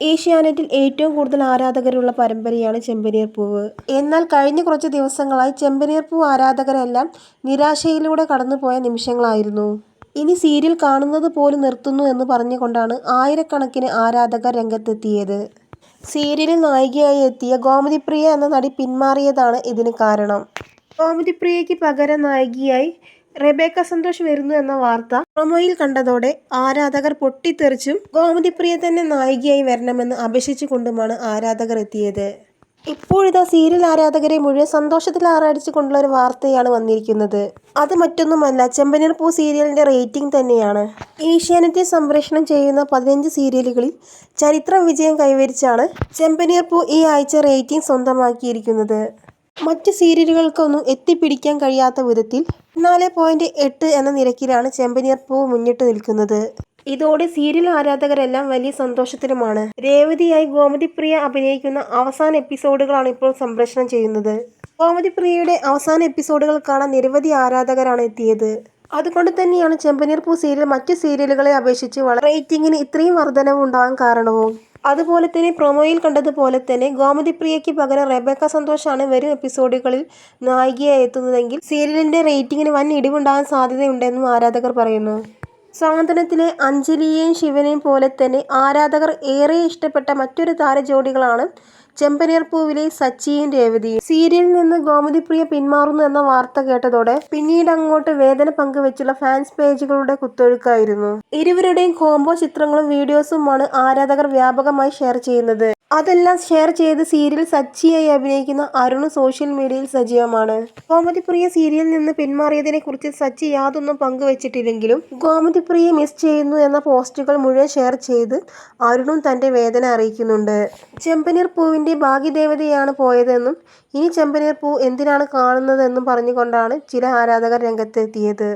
ഏഷ്യാനെറ്റിൽ ഏറ്റവും കൂടുതൽ ആരാധകരുള്ള പരമ്പരയാണ് ചെമ്പനീർ പൂവ്. എന്നാൽ കഴിഞ്ഞ കുറച്ച് ദിവസങ്ങളായി ചെമ്പനീർ പൂവ് ആരാധകരെല്ലാം നിരാശയിലൂടെ കടന്നുപോയ നിമിഷങ്ങളായിരുന്നു. ഇനി സീരിയൽ കാണുന്നത് പോലും നിർത്തുന്നു എന്ന് പറഞ്ഞുകൊണ്ടാണ് ആയിരക്കണക്കിന് ആരാധകർ രംഗത്തെത്തിയത്. സീരിയലിൽ നായികയായി എത്തിയ ഗോമതിപ്രിയ എന്ന നടി പിന്മാറിയതാണ് ഇതിന് കാരണം. ഗോമതിപ്രിയയ്ക്ക് പകരം നായികയായി റെബേക്ക സന്തോഷ് വരുന്നു എന്ന വാർത്ത പ്രൊമോയിൽ കണ്ടതോടെ ആരാധകർ പൊട്ടിത്തെറിച്ചും ഗോമതിപ്രിയ തന്നെ നായികയായി വരണമെന്ന് അപേക്ഷിച്ചുകൊണ്ടുമാണ് ആരാധകർ എത്തിയത്. ഇപ്പോഴിതാ സീരിയൽ ആരാധകരെ മുഴുവൻ സന്തോഷത്തിൽ ആറാടിച്ചുകൊണ്ടുള്ള ഒരു വാർത്തയാണ് വന്നിരിക്കുന്നത്. അത് മറ്റൊന്നുമല്ല ചെമ്പനീർ പൂ സീരിയലിന്റെ റേറ്റിംഗ് തന്നെയാണ്. ഏഷ്യാനെറ്റിൽ സംപ്രേഷണം ചെയ്യുന്ന പതിനഞ്ച് സീരിയലുകളിൽ ചരിത്ര വിജയം കൈവരിച്ചാണ് ചെമ്പനീർ പൂ ഈ ആഴ്ച റേറ്റിംഗ് സ്വന്തമാക്കിയിരിക്കുന്നത്. മറ്റ് സീരിയലുകൾക്കൊന്നും എത്തിപ്പിടിക്കാൻ കഴിയാത്ത വിധത്തിൽ പതിനാല് പോയിന്റ് എട്ട് എന്ന നിരക്കിലാണ് ചെമ്പനീർ പൂ മുന്നിട്ട് നിൽക്കുന്നത്. ഇതോടെ സീരിയൽ ആരാധകരെല്ലാം വലിയ സന്തോഷത്തിലുമാണ്. രേവതിയായി ഗോമതിപ്രിയ അഭിനയിക്കുന്ന അവസാന എപ്പിസോഡുകളാണ് ഇപ്പോൾ സംപ്രേഷണം ചെയ്യുന്നത്. ഗോമതിപ്രിയയുടെ അവസാന എപ്പിസോഡുകൾ കാണാൻ നിരവധി ആരാധകരാണ് എത്തിയത്. അതുകൊണ്ട് തന്നെയാണ് ചെമ്പനീർ പൂ സീരിയൽ മറ്റു സീരിയലുകളെ അപേക്ഷിച്ച് വളരെ റേറ്റിംഗിന് ഇത്രയും വർധനവ് ഉണ്ടാകാൻ കാരണവും. അതുപോലെ തന്നെ പ്രൊമോയിൽ കണ്ടതുപോലെ തന്നെ ഗോമതിപ്രിയയ്ക്ക് പകരം റെബേക്ക സന്തോഷാണ് വരും എപ്പിസോഡുകളിൽ നായികയായി എത്തുന്നതെങ്കിൽ സീരിയലിന്റെ റേറ്റിംഗിന് വൻ ഇടിവുണ്ടാകാൻ സാധ്യതയുണ്ടെന്നും ആരാധകർ പറയുന്നു. സാന്ത്വനത്തിലെ അഞ്ജലിയെയും ശിവനെയും പോലെ തന്നെ ആരാധകർ ഏറെ ഇഷ്ടപ്പെട്ട മറ്റൊരു താരജോഡികളാണ് ചെമ്പനേർപ്പൂവിലെ പൂവിലെ സച്ചിയും രേവതിയും. സീരിയലിൽ നിന്ന് ഗോമതിപ്രിയ പിന്മാറുന്നു എന്ന വാർത്ത കേട്ടതോടെ പിന്നീട് അങ്ങോട്ട് വേദന പങ്കുവെച്ചുള്ള ഫാൻസ് പേജുകളുടെ കുത്തൊഴുക്കായിരുന്നു. ഇരുവരുടെയും കോംബോ ചിത്രങ്ങളും വീഡിയോസുമാണ് ആരാധകർ വ്യാപകമായി ഷെയർ ചെയ്യുന്നത്. അതെല്ലാം ഷെയർ ചെയ്ത് സീരിയൽ സച്ചിയായി അഭിനയിക്കുന്ന അരുണ് സോഷ്യൽ മീഡിയയിൽ സജീവമാണ്. ഗോമതിപ്രിയ സീരിയലിൽ നിന്ന് പിന്മാറിയതിനെ കുറിച്ച് സച്ചി യാതൊന്നും പങ്കുവച്ചിട്ടില്ലെങ്കിലും ഗോമതിപ്രിയെ മിസ് ചെയ്യുന്നു എന്ന പോസ്റ്റുകൾ മുഴുവൻ ഷെയർ ചെയ്ത് അരുണും തന്റെ വേദന അറിയിക്കുന്നുണ്ട്. ചെമ്പനീർ പൂവിന്റെ ഭാഗ്യദേവതയാണ് പോയതെന്നും ഇനി ചെമ്പനീർ പൂ എന്തിനാണ് കാണുന്നതെന്നും പറഞ്ഞുകൊണ്ടാണ് ചില ആരാധകർ രംഗത്തെത്തിയത്.